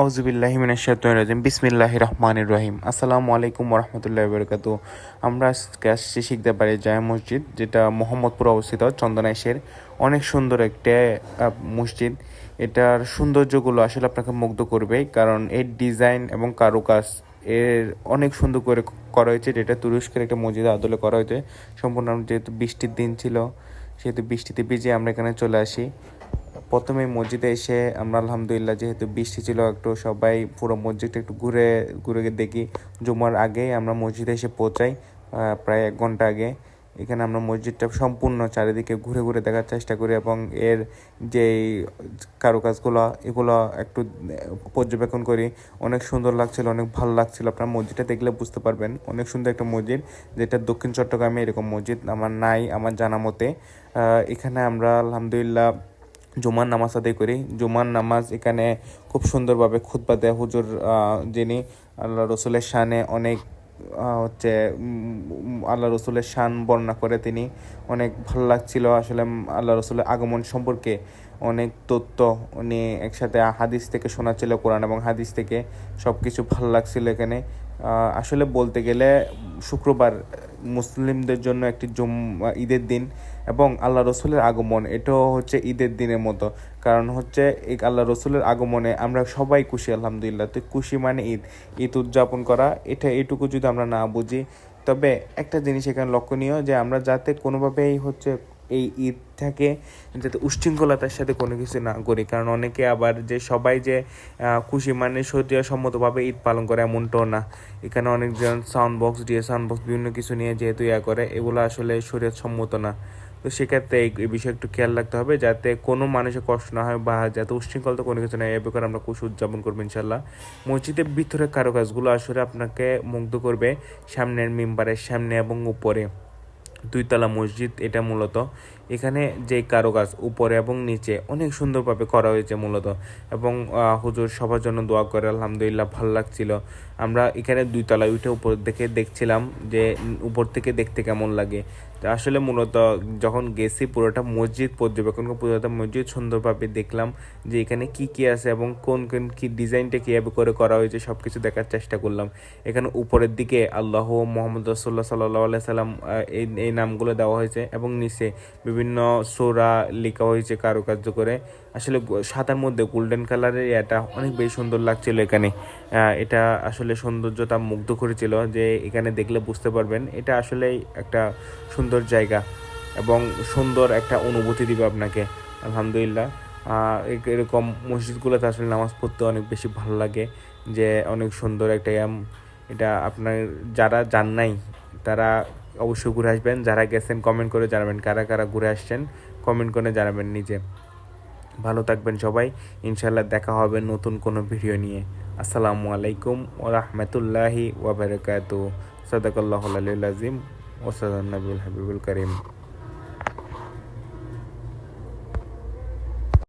আউজুবিল্লাহিমিনাশাতুরাজিম বিসমিল্লাহ রহমান রহিম। আসসালামু আলাইকুম রহমতুল্লাহ বরকাত আমরা আজকে আসছি শিখতে পারি জায় মসজিদ, যেটা মোহাম্মদপুর অবস্থিত, চন্দনাইশের অনেক সুন্দর একটা মসজিদ। এটার সৌন্দর্যগুলো আসলে আপনাকে মুগ্ধ করবে, কারণ এর ডিজাইন এবং কারুকাজ এর অনেক সুন্দর করে করা হয়েছে, যেটা তুরস্কের একটা মসজিদ আদলে করা হয়েছে। সম্পূর্ণ যেহেতু বৃষ্টির দিন ছিল, সেহেতু বৃষ্টিতে ভিজে আমরা এখানে চলে আসি। প্রথমে মসজিদে এসে আমরা আলহামদুলিল্লাহ যেহেতু বৃষ্টি ছিল, একটু সবাই পুরো মসজিদটা একটু ঘুরে ঘুরে দেখি। জুমার আগেই আমরা মসজিদে এসে পৌঁছাই প্রায় এক ঘণ্টা আগে। এখানে আমরা মসজিদটা সম্পূর্ণ চারিদিকে ঘুরে ঘুরে দেখার চেষ্টা করি এবং এর যে কারুকাজগুলো, এগুলো একটু পর্যবেক্ষণ করি। অনেক সুন্দর লাগছিল, অনেক ভালো লাগছিল। আপনার মসজিদটা দেখলে বুঝতে পারবেন। অনেক সুন্দর একটা মসজিদ, যেটা দক্ষিণ চট্টগ্রামে এরকম মসজিদ আমার নাই, আমার জানা মতে। এখানে আমরা আলহামদুলিল্লাহ জুমার নামাজ আদায় করি। জুমার নামাজ এখানে খুব সুন্দরভাবে খুতবা দেয় হুজুর যিনি আল্লাহ রসুলের শানে অনেক হচ্ছে আল্লাহ রসুলের শান বর্ণনা করে তিনি। অনেক ভালো লাগছিল আসলে আল্লাহ রসুলের আগমন সম্পর্কে। অনেক তথ্য উনি একসাথে হাদিস থেকে শোনাচ্ছিল, কোরআন এবং হাদিস থেকে। সব কিছু ভালো লাগছিল এখানে। আসলে বলতে গেলে শুক্রবার মুসলিমদের জন্য একটি জুম্মা, ঈদের দিন এবং আল্লাহ রসুলের আগমন। এটাও হচ্ছে ঈদের দিনের মতো। কারণ হচ্ছে এই আল্লাহ রসুলের আগমনে আমরা সবাই খুশি, আলহামদুলিল্লাহ। তো খুশি মানে ঈদ। ঈদ উদযাপন করা, এটা এটুকু যদি আমরা না বুঝি। তবে একটা জিনিস এখানে লক্ষণীয় যে আমরা যাতে কোনোভাবেই হচ্ছে এই ঈদটাকে যাতে উশৃঙ্খলতার সাথে কোনো কিছু না করি। কারণ অনেকে আবার যে সবাই যে খুশি মানে সরিয়া সম্মতভাবে ঈদ পালন করে এমনটাও না। এখানে অনেকজন সাউন্ড বক্স দিয়ে সাউন্ড বক্স বিভিন্ন কিছু নিয়ে যেহেতু ইয়া করে এগুলো আসলে শরীয়ত সম্মত না। তো সেক্ষেত্রে এই এই বিষয়ে একটু খেয়াল রাখতে হবে যাতে কোনো মানুষের কষ্ট না হয় বা যাতে উশৃঙ্খলতা কোনো কিছু না হয়, এ ব্যাপারে আমরা খুশি উদযাপন করব ইনশাল্লাহ মসজিদের ভিতরে কারুকাজগুলো আসলে আপনাকে মুগ্ধ করবে সামনের মেম্বারের সামনে এবং উপরে। দুইতলা মসজিদ, এটা মূলত। এখানে যে কারুকাজ, উপরে এবং নিচে অনেক সুন্দরভাবে করা হয়েছে মূলত। এবং হুজুর সবার জন্য দোয়া করে আলহামদুলিল্লাহ ভালো লাগছিল। আমরা এখানে দুইতলায় উঠে উপর থেকে দেখছিলাম যে উপর থেকে দেখতে কেমন লাগে। তো আসলে মূলত যখন গেছি পুরোটা মসজিদ, পর্যবেক্ষণ পুরোটা মসজিদ সুন্দরভাবে দেখলাম যে এখানে কি কি আছে এবং কোন কোন কি ডিজাইনটা কীভাবে করে করা হয়েছে সব কিছু দেখার চেষ্টা করলাম। এখানে উপরের দিকে আল্লাহ মোহাম্মদ রসুল্লাহ সাল্লাহ আলাই সাল্লাম এই এই নামগুলো দেওয়া হয়েছে এবং নিচে বিভিন্ন সোরা লেখা হয়েছে কারুকার্য করে। আসলে সাদার মধ্যে গোল্ডেন কালারের এটা অনেক বেশি সুন্দর লাগছিল এখানে। এটা আসলে সৌন্দর্যতা মুগ্ধ করেছিল যে এখানে দেখলে বুঝতে পারবেন। এটা আসলেই একটা সুন্দর জায়গা এবং সুন্দর একটা অনুভূতি দিবে আপনাকে। আলহামদুলিল্লাহ। এরকম মসজিদগুলোতে আসলে নামাজ পড়তে অনেক বেশি ভালো লাগে যে অনেক সুন্দর একটা ইয়াম। এটা আপনার যারা যান নাই, তারা অবশ্যই ঘুরে আসবেন। যারা গেছেন কমেন্ট করে জানাবেন কারা কারা ঘুরে আসছেন কমেন্ট করে জানাবেন নিজে। ভালো থাকবেন সবাই। ইনশাল্লাহ দেখা হবে নতুন কোনো ভিডিও নিয়ে। আসসালামু আলাইকুম ও রহমতুল্লাহি ওবরাকাতু সদাকাল্লাহ আজিম وصلى النبي الحبيب الكريم.